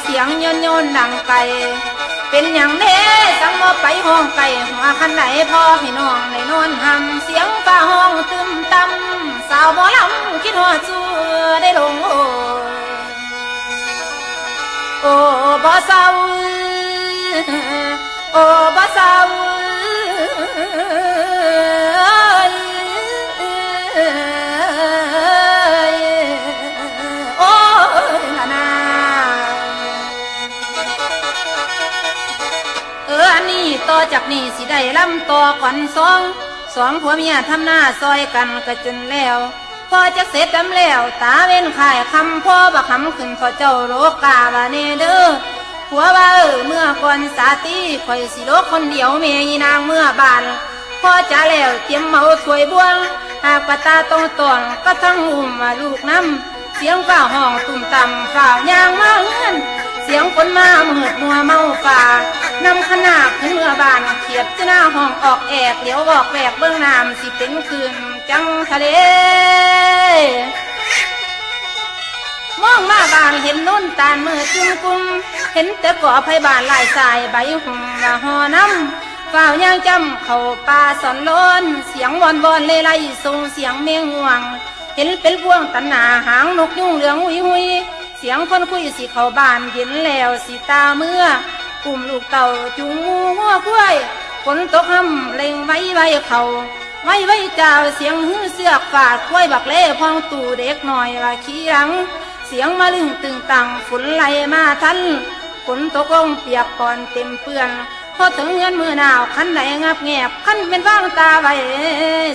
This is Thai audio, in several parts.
เสียงโยนโยนดังไกลเป็นอย่างเด้สังมาไปห้องไก่หัวคันไหนพ่อให้น้องในนอนหำเสียงฟ้าห้องตึมตำสาวบ่ลำคิดหัวจูได้ลงโอโอ้บ่เศร้าโอ้บ่เศร้า ต่อจากนี้สิได้ลำต่อขวัญสองสองผัวเมียทำหน้าซอยกันก็จนแล้ว พอจะเสร็จดำแล้ว ตาเว้นขายคำพ่อบักคำขึ้นขอเจ้าโรกาบาเนเด้อผัวว่าเออเมื่อก่อนสาตีคอยสิโลกคนเดียวเมยนางเมื่อบานพ่อจะแล้วเตรียมเมาถวยบวง หากปตาตรงตอนก็ทั้งอุ้มมาลูกน้ำเสียงฝ้าห้องตุ่มต่ำฝ่าวยางมาเฮือน เสียงคนมาเมืดมัวเมาฝ่านำขนาบขึ้นเมื่อบานเขียบจะหน้าห้องออกแอกเดี๋ยวบอกแวกเบื้องน้ำสิเป็นคืนจังทะเลมองมาบางเห็นนุ่นตาลมือจุ่มกุมเห็นแต่ก่อไผบานลายสายใบหุ่มละหอน้ำฝ่าวย่างจำเขาป่าสอนล้นเสียงวอนวอนเลยไล่ส่งเสียงเมงห่วง เห็นเป็นพวงตันหนาหางนกยุ่งเหลืองหุยหุย สียงคนคุยสิเขาบานเย็นแล้วสิตาเมื่อกลุ่มลูกเต่าจุงงูหัวกล้วยฝนตกห่ำเล็งไว้ไว้เขาไว้ไว้เจ้าเสียงฮื้อเสือกฝาดกล้วยบักเล่พองตู่เด็กหน่อยว่าขี้หลัง เสียงมาลึงตึงตังฝนไหลมาทันฝนตกลงเปียกก่อนเต็มเปื้อนพอถึงเงินมือหนาวคันไหนงับแงบคันเป็นว่างตาไว้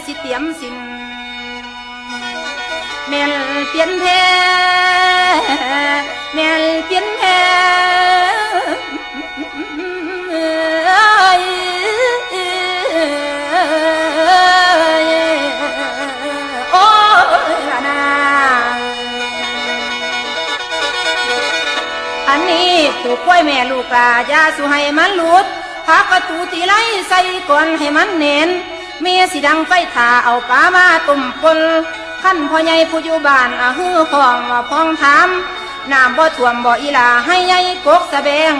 สิเตียมสิน แม่นเปลี่ยนแท้แม่นเปลี่ยนแท้โอ้ยละนาอันนี้ผูกกล้วยแม่ลูกลายาสุให้มันหลุดพักประตูตีไล่ใส่ก่อนให้มันเน้นเมียสิดังไฟถ่าเอาปลามาตุ่มปน ขั้นพ่อใหญ่ผู้อยู่บ้านอาฮือพองว่าพองถามน้ำบ่ท่วมบ่อีลาให้ใหญ่กกสะแบง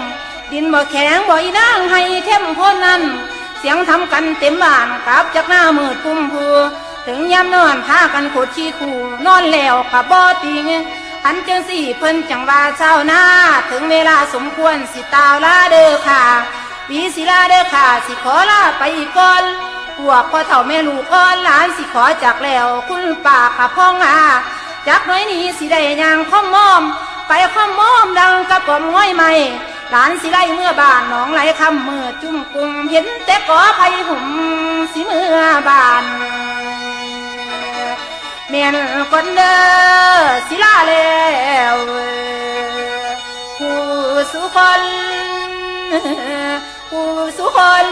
ดินบ่แข็งบ่อีนางให้เข้มข้นนั้น เสียงทำกันเต็มบ้านกลับจากหน้ามืดปุ่มพูถึงยามนอนพากันขดขี้คู่นอนแล้วขับบ่ติงอันจังสี่เพิ่นจังว่าเช้าหน้า ถึงเวลาสมควรสิตาวลาเด้อค่ะปีสิลาเด้อค่ะ สิขอลาไปกก่อน พวกพ่อเฒ่าแม่ลูกอ่อนหลานสิขอจากแล้ว คุณป่าค่ะพ่องอาจากน้อยนี้สิได้ยางข้อมมอม ไปข้อมมอมดังกระป๋อมง่อยใหม่หลานสิไล่เมื่อบ้านหนองไหลคำเมื่อจุ่มกุมเห็นแต่กอไผ่หุ่มสิเมื่อบ้านเมียนคนเด้อสิลาแล้วผู้สุคนผู้สุคน